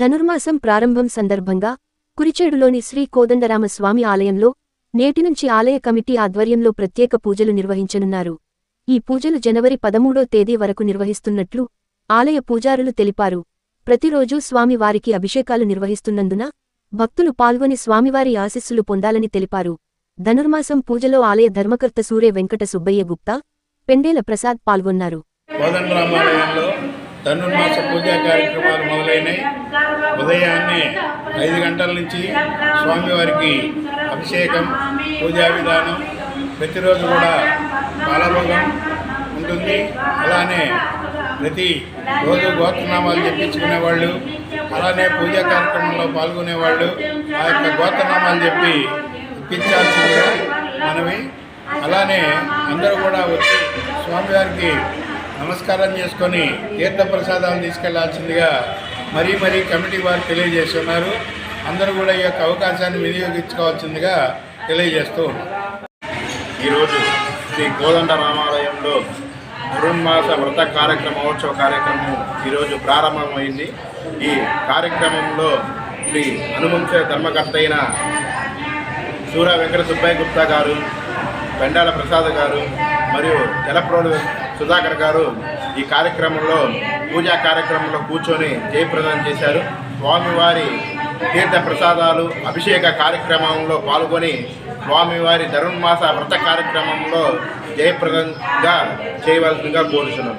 ధనుర్మాసం ప్రారంభం సందర్భంగా కురిచేడులోని శ్రీ కోదండరామస్వామి ఆలయంలో నేటి నుంచి ఆలయ కమిటీ ఆధ్వర్యంలో ప్రత్యేక పూజలు నిర్వహించనున్నారు. ఈ పూజలు జనవరి పదమూడో తేదీ వరకు నిర్వహిస్తున్నట్లు ఆలయ పూజారులు తెలిపారు. ప్రతిరోజూ స్వామివారికి అభిషేకాలు నిర్వహిస్తున్నందున భక్తులు పాల్గొని స్వామివారి ఆశీస్సులు పొందాలని తెలిపారు. ధనుర్మాసం పూజలో ఆలయ ధర్మకర్త సూర్య వెంకట సుబ్బయ్య గుప్తా పెండేల ప్రసాద్ పాల్గొన్నారు. ధనుర్మాస పూజా కార్యక్రమాలు మొదలైనవి ఉదయాన్నే ఐదు గంటల నుంచి స్వామివారికి అభిషేకం పూజా విధానం ప్రతిరోజు కూడా బాలభోగం ఉంటుంది. అలానే ప్రతి రోజు గోత్రనామాలు చెప్పించుకునే వాళ్ళు అలానే పూజా కార్యక్రమంలో పాల్గొనేవాళ్ళు ఆ యొక్క గోత్రనామాలు చెప్పి ఇప్పించాల్సిందిగా మనవి. అలానే అందరూ కూడా వచ్చి స్వామివారికి నమస్కారం చేసుకొని తీర్థ ప్రసాదాలు తీసుకెళ్ళాల్సిందిగా మరీ మరీ కమిటీ వారు తెలియజేస్తున్నారు. అందరూ కూడా ఈ యొక్క అవకాశాన్ని వినియోగించుకోవాల్సిందిగా తెలియజేస్తూ ఈరోజు శ్రీ కోదండ రామాలయంలో ధనుర్మాస వ్రత కార్యక్రమోత్సవ కార్యక్రమం ఈరోజు ప్రారంభమైంది. ఈ కార్యక్రమంలో శ్రీ హనుమంశ ధర్మకర్త అయిన సూర్య వెంకట సుబ్బయ్య గుప్తా గారు బెండాల ప్రసాద్ గారు మరియు తెలప్రోడు సుధాకర్ గారు ఈ కార్యక్రమంలో పూజా కార్యక్రమంలో కూర్చొని జయప్రదం చేశారు. స్వామివారి తీర్థ ప్రసాదాలు అభిషేక కార్యక్రమంలో పాల్గొని స్వామివారి ధనుర్మాస వ్రత కార్యక్రమంలో జయప్రదంగా చేయవలసిందిగా కోరుతున్నాం